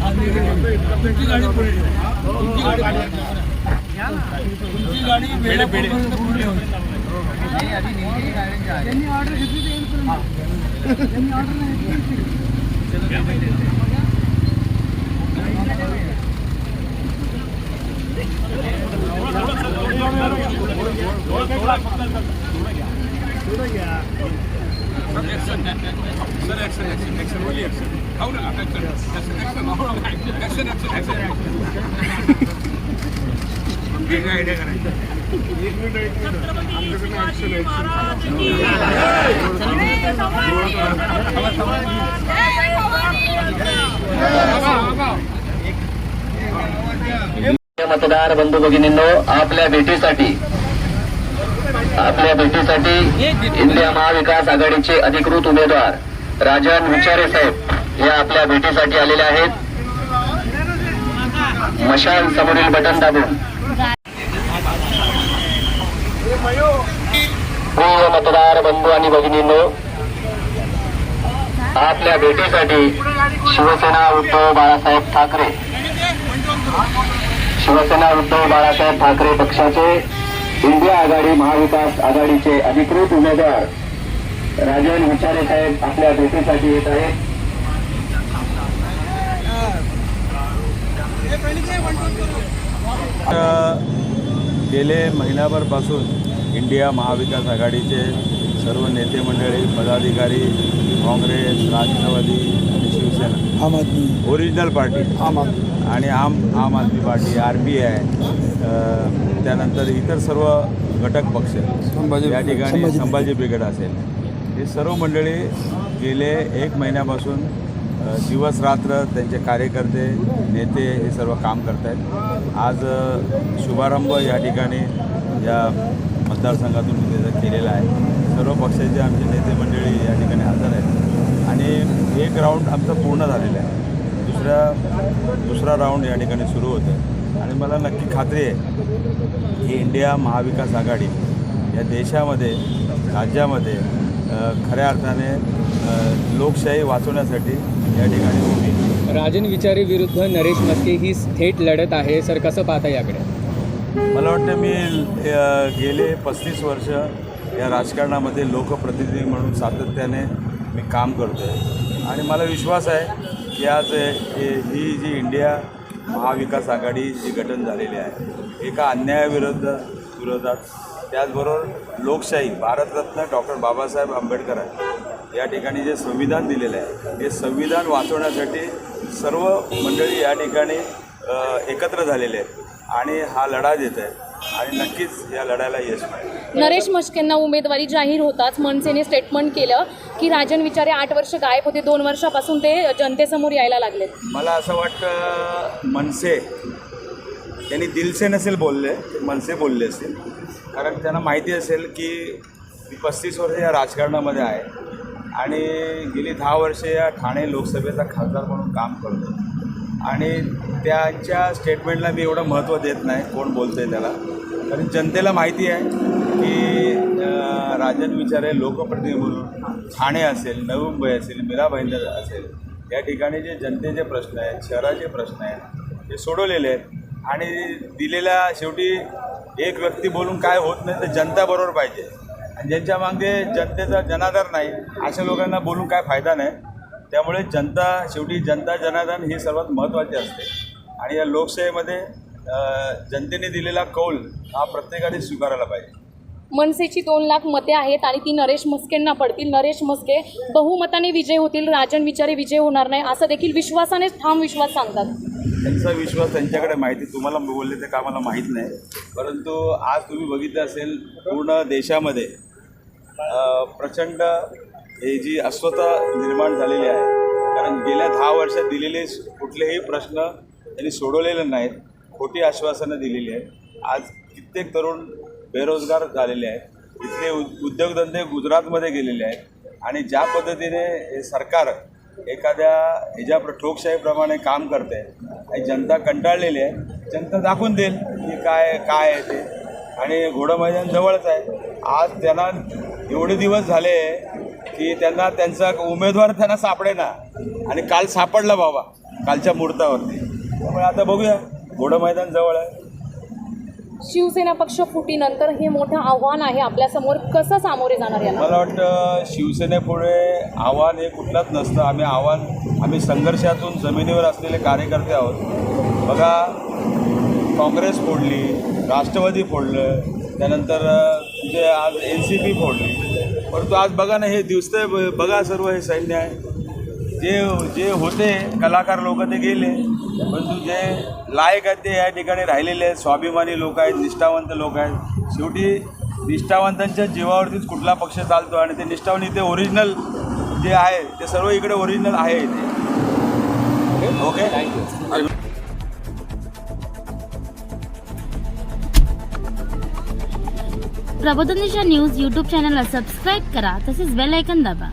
तुमची गाडी पुढे. तुमची गाडी. तुमची गाडी बेळापूरपर्यंत पुढे. ज्यांनी ऑर्डर घेतली ते ऑर्डर नाही घेतली ते येईल करून द्या. मतदार बंधू भगिनींनो आपल्या भेटीसाठी आपल्या भेटीसाठी इंडिया महाविकास आघाडीचे अधिकृत उमेदवार राजन विचारे साहेब. या आपल्या भेटीसाठी आलेल्या आहेत. मशाल समोरील बटन दाबून. प्रिय मतदार बंधू आणि भगिनींनो आपल्या भेटीसाठी शिवसेना उद्धव बाळासाहेब ठाकरे शिवसेना उद्धव बाळासाहेब ठाकरे पक्षाचे इंडिया आघाडी महाविकास आघाडीचे अधिकृत उमेदवार राजन विचारे साहेब आपल्या भेटीसाठी येत आहेत. गेले महिनाभरपासून इंडिया महाविकास आघाडीचे सर्व नेते मंडळी पदाधिकारी काँग्रेस राष्ट्रवादी आणि शिवसेना. आम आदमी. ओरिजिनल पार्टी आम आदमी. आणि Aam Aam Aadmi party R P I त्यानंतर इतर सर्व घटक पक्ष. या ठिकाणी संभाजी ब्रिगेड असेल. हे सर्व मंडळी गेले एक महिन्यापासून दिवस रात्र त्यांचे कार्यकर्ते नेते हे सर्व काम करत आहेत आज शुभारंभ या ठिकाणी या मतदारसंघातून त्याचा केलेला आहे. सर्व पक्षाचे आमचे नेते मंडळी या ठिकाणी हजर आहेत. आणि एक राऊंड आमचा पूर्ण झालेला आहे. दुसऱ्या दुसरा राऊंड या ठिकाणी सुरू होतं आहे आणि मला नक्की खात्री आहे की इंडिया महाविकास आघाडी या देशामध्ये राज्यामध्ये खऱ्या अर्थाने लोकशाही वाचवण्यासाठी या ठिकाणी आहे. राजन विचारे विरुद्ध नरेश मस्के ही थेट लढत आहे. सर कसं पाहता याकडे? मला वाटतं मी गेले पस्तीस वर्ष या राजकारणामध्ये लोकप्रतिनिधी म्हणून सातत्याने मी काम करतो आहे आणि मला विश्वास आहे की आज ही जी इंडिया महाविकास आघाडी जी गठन झालेली आहे एका अन्यायाविरुद्ध विरोधात त्याचबरोबर लोकशाही भारतरत्न डॉक्टर बाबासाहेब आंबेडकर आहे या ठिकाणी जे संविधान दिलेलं आहे हे संविधान वाचवण्यासाठी सर्व मंडळी या ठिकाणी एकत्र झालेले आहेत. आणि हा लढा देत आहे आणि नक्कीच या लढ्याला यश मिळेल. नरेश मस्केंना उमेदवारी जाहीर होताच मनसेने स्टेटमेंट केलं की राजन विचारे आठ वर्ष गायब होते दोन वर्षापासून ते जनतेसमोर यायला लागलेत मला असं वाटतं मनसे त्यांनी दिलसे नसेल बोलले ते मनसे बोलले असतील. कारण त्यांना माहिती असेल की पस्तीस वर्ष या राजकारणामध्ये आहे. आणि गेली दहा वर्षे या ठाणे लोकसभेचा खासदार म्हणून काम करतो. आणि त्यांच्या स्टेटमेंटला मी एवढं महत्त्व देत नाही कोण बोलतं आहे त्याला. कारण जनतेला माहिती आहे की राजन विचारे लोकप्रतिनिधी म्हणून ठाणे असेल नवी मुंबई असेल मीरा भाईंदर असेल या ठिकाणी जे जनतेचे प्रश्न आहेत शहराचे प्रश्न आहेत ते सोडवलेले आहेत. आणि दिलेल्या शेवटी एक व्यक्ती बोलून काय होत नाही तर जनता बरोबर पाहिजे. आणि ज्यांच्या मागे जनतेचा जनाधार नाही अशा लोकांना बोलून काय फायदा नाही. त्यामुळे जनता शेवटी जनता जनाधार ही सर्वात महत्त्वाची असते. आणि या लोकशाहीमध्ये जनतेने दिलेला कौल हा प्रत्येकाने स्वीकारायला पाहिजे. मनसेची दोन लाख मते आहेत आणि ती नरेश मस्केंना पडतील. नरेश मस्के बहुमताने विजय होतील राजन विचारे विजय होणार नाही असं देखील विश्वासाने ठाम विश्वास सांगतात. त्यांचा विश्वास त्यांच्याकडे माहिती तुम्हाला बोलले ते का मला माहीत नाही. परंतु आज तुम्ही बघितलं असेल पूर्ण देशामध्ये प्रचंड हे जी अस्वता निर्माण झालेली आहे कारण गेल्या दहा वर्षात दिलेले कुठलेही प्रश्न त्यांनी सोडवलेलं नाहीत खोटी आश्वासनं दिलेली आहेत. आज कित्येक तरुण बेरोजगार झालेले आहेत इथले उद- उद्योगधंदे गुजरातमध्ये गेलेले आहेत आणि ज्या पद्धतीने हे सरकार एखाद्या ह्याच्या प्र- ठोकशाहीप्रमाणे काम करते आणि जनता कंटाळलेली आहे जनता दाखवून देईल की काय काय आहे ते. आणि घोडं मैदान जवळच आहे. आज त्यांना एवढे दिवस झाले की त्यांना त्यांचा उमेदवार त्यांना सापडेना. आणि काल सापडला बाबा कालच्या मुहूर्तावरती. त्यामुळे आता बघूया घोडं मैदान जवळ आहे. शिवसेना पक्ष फुटीनंतर हे मोठं आव्हान आहे आपल्यासमोर. कसं सामोरे जाणार याला? मला वाटतं शिवसेनेपुढे आव्हान हे कुठलंच नसतं. आम्ही आव्हान आम्ही संघर्षातून जमिनीवर असलेले कार्यकर्ते आहोत. बघा काँग्रेस फोडली राष्ट्रवादी फोडलं त्यानंतर जे आज एन सी पी फोडली. परंतु आज बघा ना हे दिवसतंय ब- बघा सर्व हे सैन्य आहे. जे जे होते कलाकार लोक ते गेले. परंतु जे लायक आहेत ते या ठिकाणी राहिलेले आहेत. स्वाभिमानी लोक आहेत निष्ठावंत लोक आहेत. शेवटी निष्ठावंतांच्या जीवावरतीच कुठला पक्ष चालतो आणि ते निष्ठावंत इथे ओरिजिनल जे आहे ते सर्व इकडे ओरिजिनल आहे इथे. Okay thank you Prabodhan Disha news YouTube चॅनलला सबस्क्राईब करा तसेच बेल ऐकन दाबा.